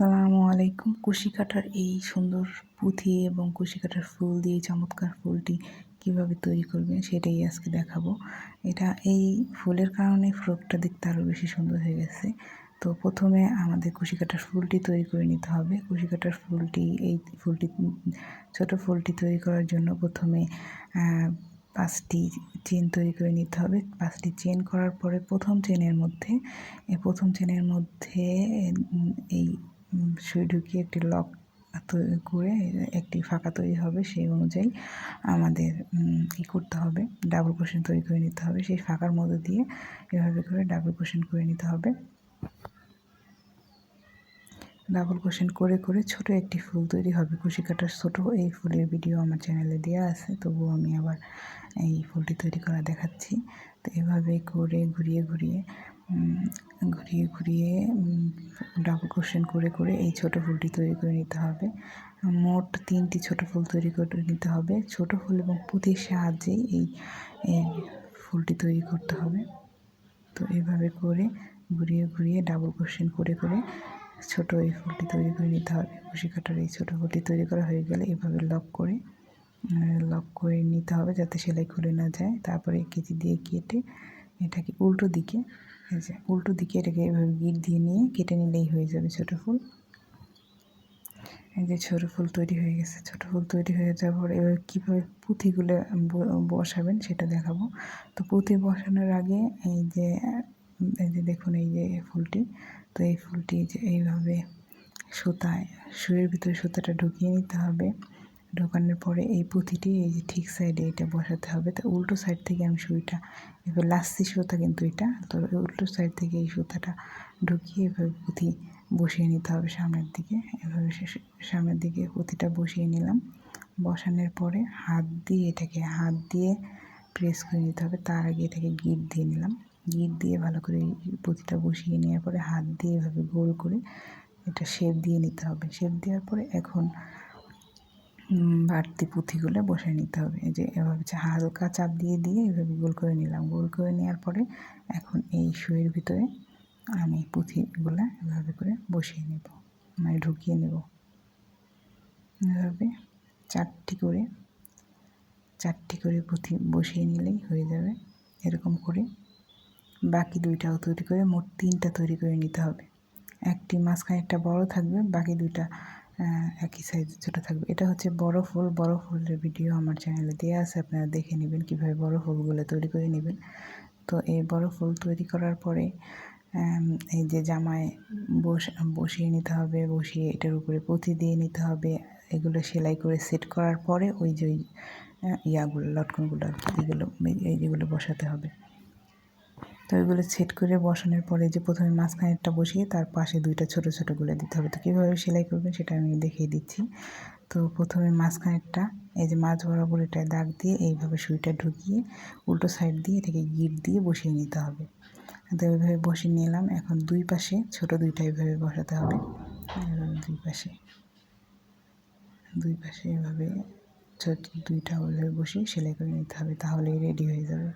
আসসালামু আলাইকুম। কুশি কাটার এই সুন্দর পুঁথি এবং কুশি কাটার ফুল দিয়ে চমৎকার ফুলটি কীভাবে তৈরি করবেন সেটাই আজকে দেখাবো। এটা এই ফুলের কারণে ফ্রকটা দেখতে আরও বেশি সুন্দর হয়ে গেছে। তো প্রথমে আমাদের কুশি কাটার ফুলটি তৈরি করে নিতে হবে। কুশি কাটার ফুলটি, এই ফুলটি, ছোট ফুলটি তৈরি করার জন্য প্রথমে পাঁচটি চেন তৈরি করে নিতে হবে। পাঁচটি চেন করার পরে প্রথম চেনের মধ্যে প্রথম চেনের মধ্যে এই সুই ঢুকিয়ে একটি লক তৈরি করে একটি ফাঁকা তৈরি হবে সেই অনুযায়ী আমাদের ই করতে হবে। ডাবল কোশন তৈরি করে নিতে হবে। সেই ফাঁকার মধ্যে দিয়ে এভাবে করে ডাবল কোশন করে নিতে হবে। ডাবল কোশন করে করে ছোট একটি ফুল তৈরি হবে। কুশি কাটার ছোটো এই ফুলের ভিডিও আমার চ্যানেলে দেওয়া আছে, তবুও আমি আবার এই ফুলটি তৈরি করা দেখাচ্ছি। তো এভাবে করে ঘুরিয়ে ঘুরিয়ে ঘুরিয়ে ঘুরিয়ে ডাবল কোশ্চেন করে করে এই ছোট ফুলটি তৈরি করে নিতে হবে। মোট তিনটি ছোট ফুল তৈরি করে নিতে হবে। ছোট ফুল এবং পুঁতির সাহায্যেই এই এই ফুলটি তৈরি করতে হবে। তো এভাবে করে ঘুরিয়ে ঘুরিয়ে ডাবল কোশ্চেন করে করে ছোট এই ফুলটি তৈরি করে নিতে হবে। খুশি কাটার এই ছোটো ফুলটি তৈরি করা হয়ে গেলে এভাবে লক করে লক করে নিতে হবে যাতে সেলাই খুলে না যায়। তারপরে কেজি দিয়ে কেটে এটাকে উল্টো দিকে উল্টো দিকে এটাকে এভাবে গিট দিয়ে নিয়ে কেটে নিলেই হয়ে যাবে ছোটো ফুল। এই যে ছোটো ফুল তৈরি হয়ে গেছে, ছোটো ফুল তৈরি হয়ে যাওয়ার পর এবার কীভাবে পুঁথিগুলো বসাবেন সেটা দেখাবো। তো পুঁথি বসানোর আগে এই যে এই যে দেখুন, এই যে ফুলটি, তো এই ফুলটি যে এইভাবে সুতায় শুয়ের ভিতরে সুতাটা ঢুকিয়ে নিতে হবে। ঢোকানোর পরে এই পুঁথিটি এই যে ঠিক সাইডে এটা বসাতে হবে। তো উল্টো সাইড থেকে আমি সুইটা, এবার লাস্তি সুতা কিন্তু এটা, তো উল্টো সাইড থেকে এই সুতাটা ঢুকিয়ে এভাবে পুঁথি বসিয়ে নিতে হবে সামনের দিকে। এভাবে সামনের দিকে পুঁথিটা বসিয়ে নিলাম। বসানোর পরে হাত দিয়ে এটাকে, হাত দিয়ে প্রেস করে নিতে হবে। তার আগে এটাকে গিট দিয়ে নিলাম। গিট দিয়ে ভালো করে পুঁথিটা বসিয়ে নেওয়ার পরে হাত দিয়ে এভাবে গোল করে এটা শেপ দিয়ে নিতে হবে। শেপ দেওয়ার পরে এখন বাড়তি পুঁথিগুলো বসে নিতে হবে। যে এভাবে হালকা চাপ দিয়ে দিয়ে এভাবে গোল করে নিলাম। গোল করে নেওয়ার পরে এখন এই শুয়ের ভিতরে আমি পুঁথিগুলো এভাবে করে বসিয়ে নেব মানে ঢুকিয়ে নেব। এভাবে চারটি করে চারটি করে পুঁথি বসিয়ে নিলেই হয়ে যাবে। এরকম করে বাকি দুইটাও তৈরি করে, মোট তিনটা তৈরি করে নিতে হবে। একটি মাঝখানে একটা বড় থাকবে, বাকি দুইটা একই সাইজ ছোটো থাকবে। এটা হচ্ছে বড় ফুল। বড় ফুলের ভিডিও আমার চ্যানেলে দেওয়া আছে, আপনারা দেখে নেবেন কীভাবে বড় ফুলগুলো তৈরি করে নেবেন। তো এই বড় ফুল তৈরি করার পরে এই যে জামায় বস, বসিয়ে নিতে হবে, বসিয়ে এটার উপরে পুঁথি দিয়ে নিতে হবে। এগুলো সেলাই করে সেট করার পরে ওই যে ইয়াগুলো, লটকনগুলো এগুলো, এই যেগুলো বসাতে হবে। তো এগুলো সেট করে বসানোর পরে যে প্রথমে মাঝখানেরটা বসিয়ে তার পাশে দুইটা ছোট ছোটো গুলো দিতে হবে। তো কীভাবে সেলাই করবেন সেটা আমি দেখিয়ে দিচ্ছি। তো প্রথমে মাঝখানেরটা এই যে মাছ বরাবর এটা দাগ দিয়ে এইভাবে সুইটা ঢুকিয়ে উল্টো সাইড দিয়ে এটাকে গিট দিয়ে বসিয়ে নিতে হবে। তো এইভাবে বসিয়ে নিলাম। এখন দুই পাশে ছোট দুইটা এইভাবে বসাতে হবে। দুই পাশে দুই পাশে এভাবে ছোট দুইটা ওইভাবে বসিয়ে সেলাই করে নিতে হবে। তাহলেই রেডি হয়ে যাবে।